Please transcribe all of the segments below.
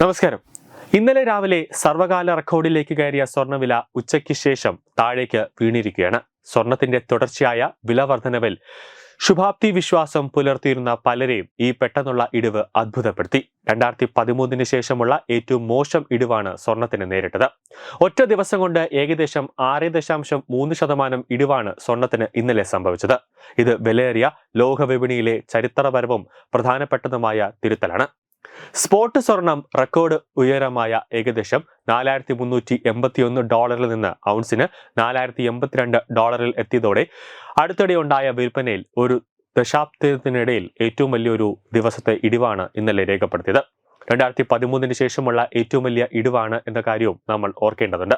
നമസ്കാരം. ഇന്നലെ രാവിലെ സർവകാല റെക്കോർഡിലേക്ക് കയറിയ സ്വർണവില ഉച്ചയ്ക്ക് ശേഷം താഴേക്ക് വീണിരിക്കുകയാണ്. സ്വർണത്തിന്റെ തുടർച്ചയായ വില വർധനവിൽ ശുഭാപ്തി വിശ്വാസം പുലർത്തിയിരുന്ന പലരെയും ഈ പെട്ടെന്നുള്ള ഇടിവ് അത്ഭുതപ്പെടുത്തി. രണ്ടായിരത്തി പതിമൂന്നിന് ശേഷമുള്ള ഏറ്റവും മോശം ഇടിവാണ് സ്വർണത്തിന് നേരിട്ടത്. ഒറ്റ ദിവസം കൊണ്ട് ഏകദേശം ആറ് ദശാംശം മൂന്ന് ശതമാനം ഇടിവാണ് സ്വർണത്തിന് ഇന്നലെ സംഭവിച്ചത്. ഇത് വിലയേറിയ ലോകവിപണിയിലെ ചരിത്രപരവും പ്രധാനപ്പെട്ടതുമായ തിരുത്തലാണ്. സ്പോട്ട് സ്വർണം റെക്കോർഡ് ഉയരമായ ഏകദേശം നാലായിരത്തി മുന്നൂറ്റി എൺപത്തിയൊന്ന് ഡോളറിൽ നിന്ന് ഔൺസിന് നാലായിരത്തി എൺപത്തിരണ്ട് ഡോളറിൽ എത്തിയതോടെ അടുത്തിടെ ഉണ്ടായ വിൽപ്പനയിൽ ഒരു ദശാബ്ദത്തിനിടയിൽ ഏറ്റവും വലിയൊരു ദിവസത്തെ ഇടിവാണ് ഇന്നലെ രേഖപ്പെടുത്തിയത്. രണ്ടായിരത്തി പതിമൂന്നിന് ശേഷമുള്ള ഏറ്റവും വലിയ ഇടിവാണ് എന്ന കാര്യവും നമ്മൾ ഓർക്കേണ്ടതുണ്ട്.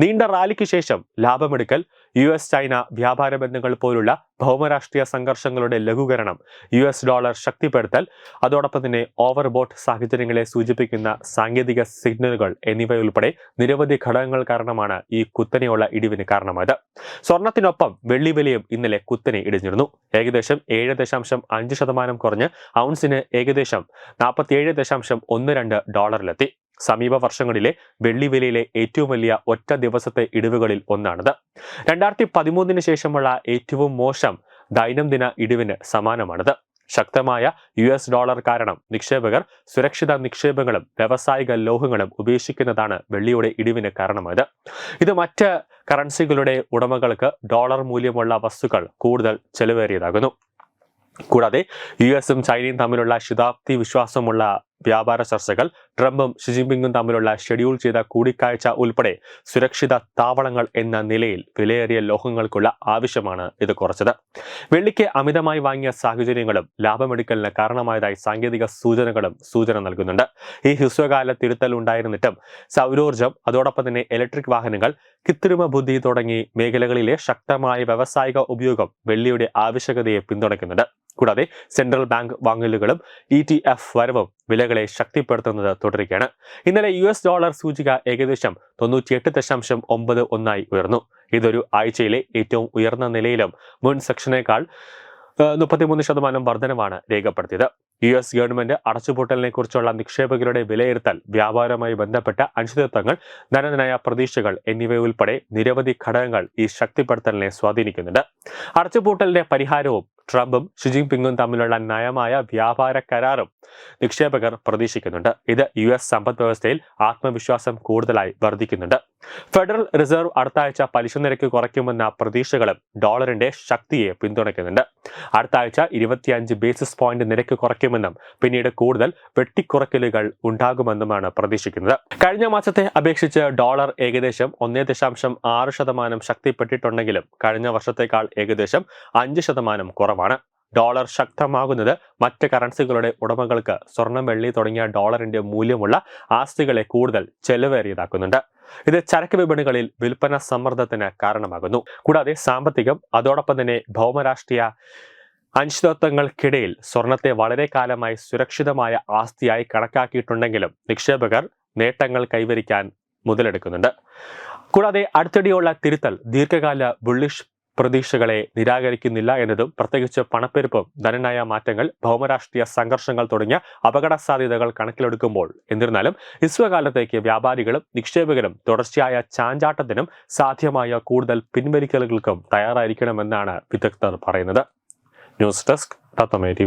നീണ്ട റാലിക്ക് ശേഷം ലാഭമെടുക്കൽ യു എസ് ചൈന വ്യാപാര ബന്ധങ്ങൾ പോലുള്ള ഭൗമരാഷ്ട്രീയ സംഘർഷങ്ങളുടെ ലഘൂകരണം യു എസ് ഡോളർ ശക്തിപ്പെടുത്തൽ അതോടൊപ്പം തന്നെ ഓവർബോട്ട് സാഹചര്യങ്ങളെ സൂചിപ്പിക്കുന്ന സാങ്കേതിക സിഗ്നലുകൾ എന്നിവയുൾപ്പെടെ നിരവധി ഘടകങ്ങൾ കാരണമാണ് ഈ കുത്തനെയുള്ള ഇടിവിന് കാരണമായത്. സ്വർണത്തിനൊപ്പം വെള്ളി വിലയും ഇന്നലെ കുത്തനെ ഇടിഞ്ഞിരുന്നു. ഏകദേശം ഏഴ് ദശാംശം അഞ്ച് ശതമാനം കുറഞ്ഞ് ഔൺസിന് ഏകദേശം നാൽപ്പത്തിയേഴ് ദശാംശം ഒന്ന് രണ്ട് ഡോളറിലെത്തി. സമീപ വർഷങ്ങളിലെ വെള്ളി വിലയിലെ ഏറ്റവും വലിയ ഒറ്റ ദിവസത്തെ ഇടിവുകളിൽ ഒന്നാണിത്. രണ്ടായിരത്തി പതിമൂന്നിന് ശേഷമുള്ള ഏറ്റവും മോശം ദൈനംദിന ഇടിവിന് സമാനമാണിത്. ശക്തമായ യു എസ് ഡോളർ കാരണം നിക്ഷേപകർ സുരക്ഷിത നിക്ഷേപങ്ങളും വ്യാവസായിക ലോഹങ്ങളും ഉപേക്ഷിക്കുന്നതാണ് വെള്ളിയുടെ ഇടിവിന് കാരണമായത്. ഇത് മറ്റ് കറൻസികളുടെ ഉടമകൾക്ക് ഡോളർ മൂല്യമുള്ള വസ്തുക്കൾ കൂടുതൽ ചെലവേറിയതാകുന്നു. കൂടാതെ യു എസും ചൈനയും തമ്മിലുള്ള ശതാബ്ദി വിശ്വാസമുള്ള വ്യാപാര ചർച്ചകൾ ട്രംപും ഷിജിൻപിങ്ങും തമ്മിലുള്ള ഷെഡ്യൂൾ ചെയ്ത കൂടിക്കാഴ്ച ഉൾപ്പെടെ സുരക്ഷിത താവളങ്ങൾ എന്ന നിലയിൽ വിലയേറിയ ലോഹങ്ങൾക്കുള്ള ആവശ്യമാണ് ഇത് കുറച്ചത്. വെള്ളിക്ക് അമിതമായി വാങ്ങിയ സാഹചര്യങ്ങളും ലാഭമെടുക്കലിന് കാരണമായതായി സാങ്കേതിക സൂചനകളും സൂചന നൽകുന്നുണ്ട്. ഈ ഹ്രസ്വകാല തിരുത്തൽ ഉണ്ടായിരുന്നിട്ടും സൗരോർജം അതോടൊപ്പം തന്നെ ഇലക്ട്രിക് വാഹനങ്ങൾ കൃത്രിമ ബുദ്ധി തുടങ്ങി മേഖലകളിലെ ശക്തമായ വ്യാവസായിക ഉപയോഗം വെള്ളിയുടെ ആവശ്യകതയെ പിന്തുണയ്ക്കുന്നുണ്ട്. കൂടാതെ സെൻട്രൽ ബാങ്ക് വാങ്ങലുകളും ഇ ടി എഫ് വരവും വിലകളെ ശക്തിപ്പെടുത്തുന്നത് തുടരുകയാണ്. ഇന്നലെ യു എസ് ഡോളർ സൂചിക ഏകദേശം തൊണ്ണൂറ്റിയെട്ട് ദശാംശം ഒമ്പത് ഒന്നായി ഉയർന്നു. ഇതൊരു ആഴ്ചയിലെ ഏറ്റവും ഉയർന്ന നിലയിലും മുൻ സെക്ഷനേക്കാൾ മുപ്പത്തിമൂന്ന് ശതമാനം വർധനമാണ് രേഖപ്പെടുത്തിയത്. യു എസ് ഗവൺമെന്റ് അടച്ചുപൂട്ടലിനെ കുറിച്ചുള്ള നിക്ഷേപകരുടെ വിലയിരുത്തൽ വ്യാപാരവുമായി ബന്ധപ്പെട്ട അനിശ്ചിതത്വങ്ങൾ ധനനയ പ്രതീക്ഷകൾ എന്നിവയുൾപ്പെടെ നിരവധി ഘടകങ്ങൾ ഈ ശക്തിപ്പെടുത്തലിനെ സ്വാധീനിക്കുന്നുണ്ട്. അടച്ചുപൂട്ടലിന്റെ പരിഹാരവും ട്രംപും ഷിജിൻപിങ്ങും തമ്മിലുള്ള നയമായ വ്യാപാര കരാറും നിക്ഷേപകർ പ്രതീക്ഷിക്കുന്നുണ്ട്. ഇത് യു എസ് സമ്പദ് വ്യവസ്ഥയിൽ ആത്മവിശ്വാസം കൂടുതലായി വർദ്ധിക്കുന്നുണ്ട്. ഫെഡറൽ റിസർവ് അടുത്ത ആഴ്ച പലിശ നിരക്ക് കുറയ്ക്കുമെന്ന പ്രതീക്ഷകളും ഡോളറിന്റെ ശക്തിയെ പിന്തുണയ്ക്കുന്നുണ്ട്. അടുത്ത ആഴ്ച ഇരുപത്തിയഞ്ച് ബേസിസ് പോയിന്റ് നിരക്ക് കുറയ്ക്കുമെന്നും പിന്നീട് കൂടുതൽ വെട്ടിക്കുറയ്ക്കലുകൾ ഉണ്ടാകുമെന്നുമാണ് പ്രതീക്ഷിക്കുന്നത്. കഴിഞ്ഞ മാസത്തെ അപേക്ഷിച്ച് ഡോളർ ഏകദേശം ഒന്നേ ദശാംശം ആറ് ശതമാനം ശക്തിപ്പെട്ടിട്ടുണ്ടെങ്കിലും കഴിഞ്ഞ വർഷത്തേക്കാൾ ഏകദേശം അഞ്ച് ശതമാനം കുറവാണ്. ഡോളർ ശക്തമാകുന്നത് മറ്റ് കറൻസികളുടെ ഉടമകൾക്ക് സ്വർണം വെള്ളി തുടങ്ങിയ ഡോളറിന്റെ മൂല്യമുള്ള ആസ്തികളെ കൂടുതൽ ചെലവേറിയതാക്കുന്നുണ്ട്. ഇത് ചരക്ക് വിപണികളിൽ വിൽപ്പന സമ്മർദ്ദത്തിന് കാരണമാകുന്നു. കൂടാതെ സാമ്പത്തികം അതോടൊപ്പം തന്നെ ഭൗമരാഷ്ട്രീയ അനിശ്ചിതത്വങ്ങൾക്കിടയിൽ സ്വർണത്തെ വളരെ കാലമായി സുരക്ഷിതമായ ആസ്തിയായി കണക്കാക്കിയിട്ടുണ്ടെങ്കിലും നിക്ഷേപകർ നേട്ടങ്ങൾ കൈവരിക്കാൻ മുതലെടുക്കുന്നുണ്ട്. കൂടാതെ അടുത്തിടെയുള്ള തിരുത്തൽ ദീർഘകാല ബുള്ളിഷ് പ്രതീക്ഷകളെ നിരാകരിക്കുന്നില്ല എന്നതും പ്രത്യേകിച്ച് പണപ്പെരുപ്പം ധനനായ മാറ്റങ്ങൾ ഭൗമരാഷ്ട്രീയ സംഘർഷങ്ങൾ തുടങ്ങിയ അപകട സാധ്യതകൾ കണക്കിലെടുക്കുമ്പോൾ എന്നിരുന്നാലും ഇസ്വകാലത്തേക്ക് വ്യാപാരികളും നിക്ഷേപകരും തുടർച്ചയായ ചാഞ്ചാട്ടത്തിനും സാധ്യമായ കൂടുതൽ പിൻവലിക്കലുകൾക്കും തയ്യാറായിരിക്കണമെന്നാണ് വിദഗ്ധർ പറയുന്നത്. News desk തത്തമേ T